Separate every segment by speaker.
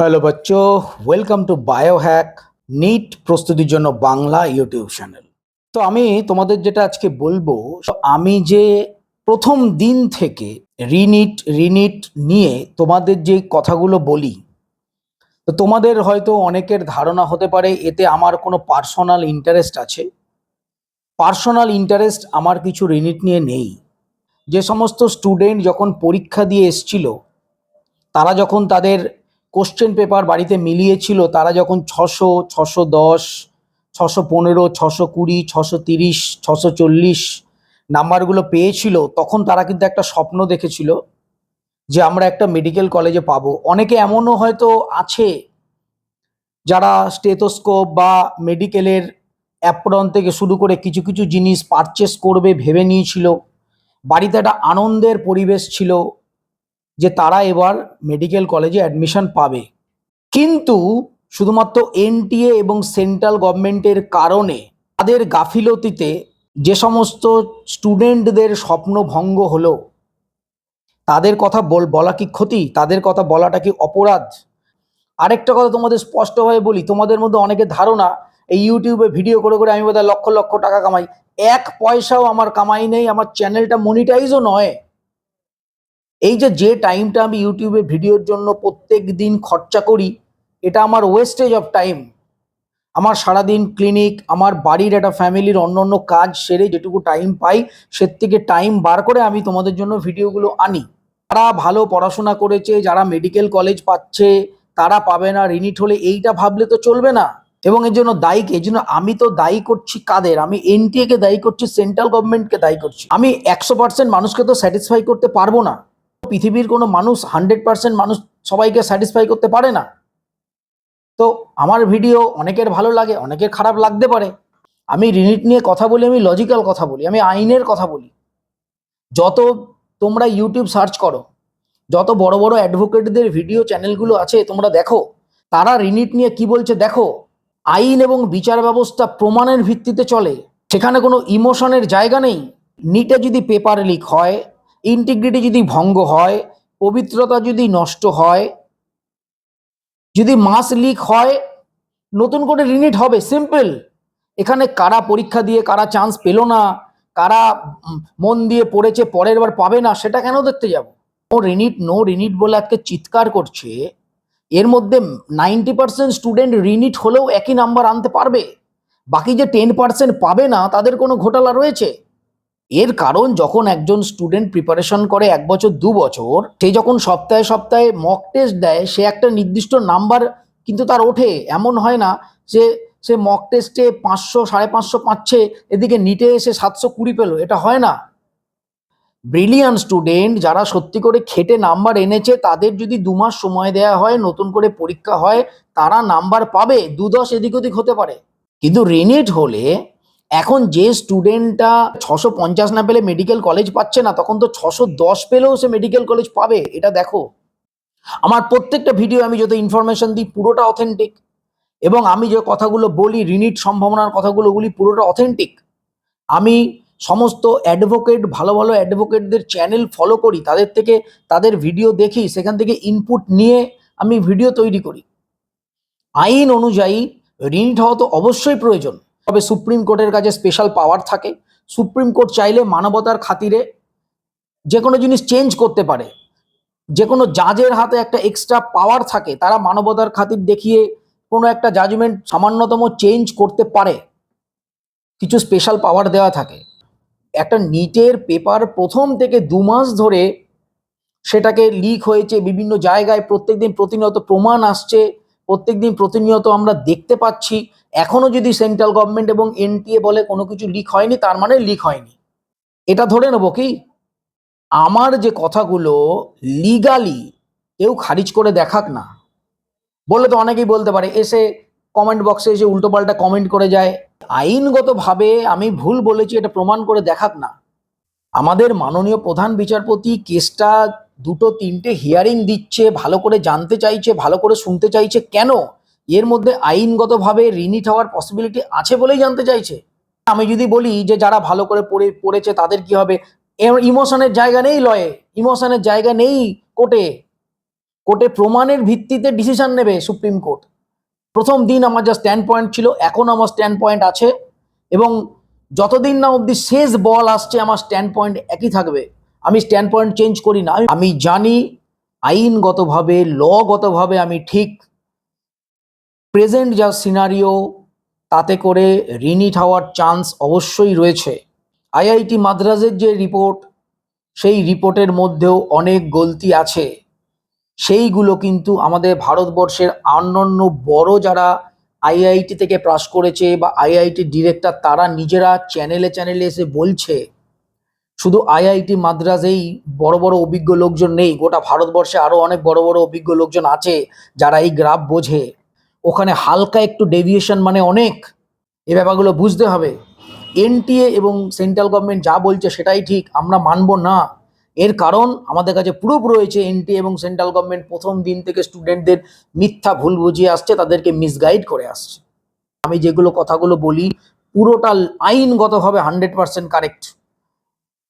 Speaker 1: Hello বাচ্চো। Welcome to Biohack NEET প্রস্তুতির জন্য বাংলা ইউটিউব চ্যানেল তো আমি তোমাদের যেটা আজকে বলব আমি যে প্রথম দিন থেকে রিনিট রিনিট নিয়ে তোমাদের যে কথাগুলো বলি, তো তোমাদের হয়তো অনেকের ধারণা হতে পারে, এতে আমার কোনো পার্সোনাল ইন্টারেস্ট আছে। পার্সোনাল ইন্টারেস্ট আমার কিছু রিনিট নিয়ে নেই। যে সমস্ত স্টুডেন্ট যখন পরীক্ষা দিয়ে এসছিল, তারা যখন তাদের কোশ্চেন পেপার বাড়িতে মিলিয়েছিল, তারা যখন ছশো ছশো দশ, ছশো পনেরো, ছশো কুড়ি, ছশো তিরিশ, ছশো চল্লিশ নাম্বারগুলো পেয়েছিল, তখন তারা কিন্তু একটা স্বপ্ন দেখেছিল যে আমরা একটা মেডিকেল কলেজে পাবো। অনেকে এমনও হয়তো আছে যারা স্টেথোস্কোপ বা মেডিকেলের অ্যাপ্রন থেকে শুরু করে কিছু কিছু জিনিস পারচেস করবে, ভেবে নিয়েছিল। বাড়িতে একটা আনন্দের পরিবেশ ছিল। যে তারা এবার মেডিকেল কলেজে অ্যাডমিশন পাবে। কিন্তু শুধুমাত্র এনটিএ এবং সেন্ট্রাল গভর্নমেন্টের কারণে তাদের গাফিলতিতে যে সমস্ত স্টুডেন্টদের স্বপ্ন ভঙ্গ হলো, তাদের কথা বল, বলা কি ক্ষতি? তাদের কথা বলাটা কি অপরাধ? আরেকটা কথা তোমাদের স্পষ্টভাবে বলি, তোমাদের মধ্যে অনেকের ধারণা, এই ইউটিউবে ভিডিও করে করে আমি বোধহয় লক্ষ লক্ষ টাকা কামাই। এক পয়সাও আমার কামাই নেই, আমার চ্যানেলটা মনিটাইজও নয়। এই যে যে টাইমটা আমি ইউটিউবে ভিডিওর জন্য প্রত্যেক দিন খরচা করি, এটা আমার ওয়েস্টেজ অফ টাইম আমার সারাদিন ক্লিনিক আমার বাড়ির একটা ফ্যামিলির অন্য অন্য কাজ সেরে যেটুকু টাইম পাই সে থেকে টাইম বার করে আমি তোমাদের জন্য ভিডিওগুলো আনি। যারা ভালো পড়াশোনা করেছে, যারা মেডিকেল কলেজ পাচ্ছে, তারা পাবে না রিনিট হলে এইটা ভাবলে তো চলবে না। এবং এর জন্য দায়ী? এর জন্য আমি তো দায়ী করছি কাদের? আমি এনটিএ কে দায়ী করছি সেন্ট্রাল গভর্নমেন্টকে দায়ী করছি। আমি একশো পার্সেন্ট মানুষকে তো স্যাটিসফাই করতে পারব না। পৃথিবীর কোনো মানুষ হান্ড্রেড পার্সেন্ট মানুষ সবাইকে স্যাটিসফাই করতে পারে না। তো আমার ভিডিও অনেকের ভালো লাগে, অনেকের খারাপ লাগতে পারে। আমি রিনিট নিয়ে কথা বলি, আমি লজিক্যাল কথা বলি, আমি আইনের কথা বলি। যত তোমরা ইউটিউব সার্চ করো, যত বড় বড় অ্যাডভোকেটদের ভিডিও চ্যানেলগুলো আছে তোমরা দেখো, তারা রিনিট নিয়ে কি বলছে দেখো, আইন এবং বিচার ব্যবস্থা প্রমাণের ভিত্তিতে চলে, সেখানে কোনো ইমোশনের জায়গা নেই। নিটে যদি পেপার লিক হয় ইন্টিগ্রিটি যদি ভঙ্গ হয়, পবিত্রতা যদি নষ্ট হয়, যদি মাস লিক হয়, নতুন করে রিনিট হবে সিম্পল এখানে কারা পরীক্ষা দিয়ে, কারা চান্স পেল না, কারা মন দিয়ে পড়েছে, পরের বার পাবে না, সেটা কেন দেখতে যাব? নো রিনিট নো রিনিট বলে আজকে চিৎকার করছে। এর মধ্যে নাইনটি পার্সেন্ট স্টুডেন্ট রিনিট হলেও একই নাম্বার আনতে পারবে। বাকি যে টেন পার্সেন্ট পাবে না, তাদের কোনো ঘোটালা রয়েছে? এর কারণ যখন একজন স্টুডেন্ট প্রিপারেশন করে এক বছর, দু বছর, সে যখন সপ্তাহে সপ্তাহে মক টেস্ট দেয়, সে একটা নির্দিষ্ট নাম্বার কিন্তু তার ওঠে। এমন হয় না যে সে মক টেস্টে পাঁচশো, সাড়ে পাঁচশো পাচ্ছে, এদিকে নিটে এসে সাতশো কুড়ি পেল। এটা হয় না। ব্রিলিয়ান স্টুডেন্ট যারা সত্যি করে খেটে নাম্বার এনেছে, তাদের যদি দু মাস সময় দেওয়া হয়, নতুন করে পরীক্ষা হয়, তারা নাম্বার পাবে। দু দশ এদিক ওদিক হতে পারে। কিন্তু রেনেট হলে এখন যে স্টুডেন্টটা ছশো পঞ্চাশ না পেলে মেডিকেল কলেজ পাচ্ছে না, তখন তো ছশো দশ পেলেও সে মেডিকেল কলেজ পাবে, এটা দেখো। আমার প্রত্যেকটা ভিডিও আমি যত ইনফরমেশন দিই, পুরোটা অথেন্টিক এবং আমি যে কথাগুলো বলি রিনিট সম্ভাবনার কথাগুলো বলি, পুরোটা অথেন্টিক আমি সমস্ত অ্যাডভোকেট ভালো ভালো অ্যাডভোকেটদের চ্যানেল ফলো করি, তাদের থেকে তাদের ভিডিও দেখি, সেখান থেকে ইনপুট নিয়ে আমি ভিডিও তৈরি করি। আইন অনুযায়ী রিনিট হওয়া তো অবশ্যই প্রয়োজন। তবে সুপ্রিম কোর্টের কাছে স্পেশাল পাওয়ার থাকে। সুপ্রিম কোর্ট চাইলে মানবতার খাতিরে যে কোনো জিনিস চেঞ্জ করতে পারে। যে কোনো জাজের হাতে একটা এক্সট্রা পাওয়ার থাকে, তারা মানবতার খাতির দেখিয়ে কোনো একটা জাজমেন্ট সামান্যতম চেঞ্জ করতে পারে। কিছু স্পেশাল পাওয়ার দেওয়া থাকে। একটা নিটের পেপার প্রথম থেকে দু মাস ধরে সেটাকে লিক হয়েছে, বিভিন্ন জায়গায় প্রত্যেকদিন প্রতিনিয়ত প্রমাণ আসছে। প্রত্যেকদিন প্রতিনিয়ত আমরা দেখতে পাচ্ছি, এখনও যদি সেন্ট্রাল গভর্নমেন্ট এবং এনটিএ বলে কোনো কিছু লিক হয়নি, তার মানে লিক হয়নি। এটা ধরে নেব কি, আমার যে কথাগুলো লিগালি কেউ খারিজ করে দেখাক না। বলে তো অনেকেই বলতে পারে, এসে কমেন্ট বক্সে এসে উল্টোপাল্টা কমেন্ট করে যায়। আইনগতভাবে আমি ভুল বলেছি, এটা প্রমাণ করে দেখাক না। আমাদের মাননীয় প্রধান বিচারপতি কেসটা দুটো তিনটে হিয়ারিং দিচ্ছে, ভালো করে জানতে চাইছে, ভালো করে শুনতে চাইছে, কেন? এর মধ্যে আইনগতভাবে রিনিট হওয়ার পসিবিলিটি আছে বলেই জানতে চাইছে। আমি যদি বলি যে যারা ভালো করে পড়ে, পড়েছে তাদের কি হবে? ইমোশনের জায়গা নেই লয়ে, ইমোশনের জায়গা নেই কোর্টে। কোর্টে প্রমাণের ভিত্তিতে ডিসিশন নেবে সুপ্রিম কোর্ট। প্রথম দিন আমার যা স্ট্যান্ড পয়েন্ট ছিল, এখন আমার স্ট্যান্ড পয়েন্ট আছে। এবং যতদিন না অবধি শেষ বল আসছে, আমার স্ট্যান্ড পয়েন্ট একই থাকবে। আমি স্ট্যান্ড পয়েন্ট চেঞ্জ করি না। আমি- জানি আইনগতভাবে লগতভাবে আমি ঠিক প্রেজেন্ট যা সিনারিও তাতে করে রিনিট হওয়ার চান্স অবশ্যই রয়েছে। আইআইটি মাদ্রাজের যে রিপোর্ট সেই রিপোর্টের মধ্যেও অনেক গলতি আছে। সেইগুলো কিন্তু আমাদের ভারতবর্ষের অন্যান্য বড় যারা আইআইটি থেকে পাস করেছে বা আইআইটি ডিরেক্টর তারা নিজেরা চ্যানেলে চ্যানেলে এসে বলছে। শুধু আইআইটি মাদ্রাজেই বড় বড় অভিজ্ঞ লোকজন নেই, গোটা ভারতবর্ষে আরও অনেক বড় বড় অভিজ্ঞ লোকজন আছে যারা এই গ্রাফ বোঝে। ওখানে হালকা একটু ডেভিয়েশন মানে অনেক, এ ব্যাপারগুলো বুঝতে হবে। এনটিএ এবং সেন্ট্রাল গভর্নমেন্ট যা বলছে সেটাই ঠিক, আমরা মানব না। এর কারণ আমাদের কাছে প্রুফ রয়েছে এনটিএ এবং সেন্ট্রাল গভর্নমেন্ট প্রথম দিন থেকে স্টুডেন্টদের মিথ্যা ভুল বুঝিয়ে আসছে, তাদেরকে মিসগাইড করে আসছে। আমি যেগুলো কথাগুলো বলি, পুরোটা আইনগতভাবে হান্ড্রেড পার্সেন্ট কারেক্ট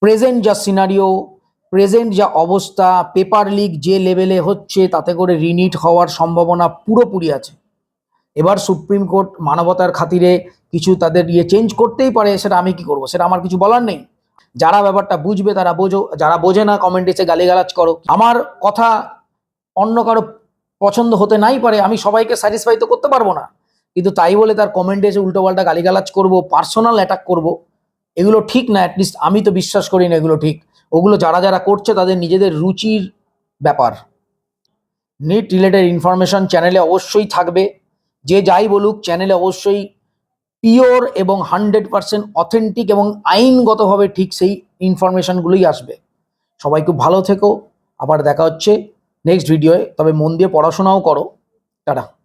Speaker 1: প্রেজেন্ট যা সিনারিও প্রেজেন্ট যা অবস্থা পেপার লিক যে লেভেলে হচ্ছে, তাতে করে রিনিট হওয়ার সম্ভাবনা পুরোপুরি আছে। এবার সুপ্রিম কোর্ট মানবতার খাতিরে কিছু তাদের ইয়ে চেঞ্জ করতেই পারে, সেটা আমি কি করব, সেটা আমার কিছু বলার নেই। যারা ব্যাপারটা বুঝবে, তারা বোঝো, যারা বোঝে না কমেন্ট এসে গালিগালাজ করো। আমার কথা অন্য কারও পছন্দ হতে নাই পারে, আমি সবাইকে স্যাটিসফাই তো করতে পারব না। কিন্তু তাই বলে তার কমেন্টে এসে উল্টোপাল্টা গালিগালাজ করব পার্সোনাল অ্যাটাক করব এগুলো ঠিক না অ্যাটলিস্ট আমি তো বিশ্বাস করি না এগুলো ঠিক। ওগুলো যারা যারা করছে তাদের নিজেদের রুচির ব্যাপার। নিট রিলেটেড ইনফরমেশন চ্যানেলে অবশ্যই থাকবে। যে যাই বলুক চ্যানেলে অবশ্যই পিওর এবং হান্ড্রেড পার্সেন্ট অথেন্টিক এবং আইনগতভাবে ঠিক সেই ইনফরমেশনগুলোই আসবে। সবাই খুব ভালো থেকো। আবার দেখা হচ্ছে নেক্সট ভিডিওয়ে তবে মন দিয়ে পড়াশোনাও করো। টাটা।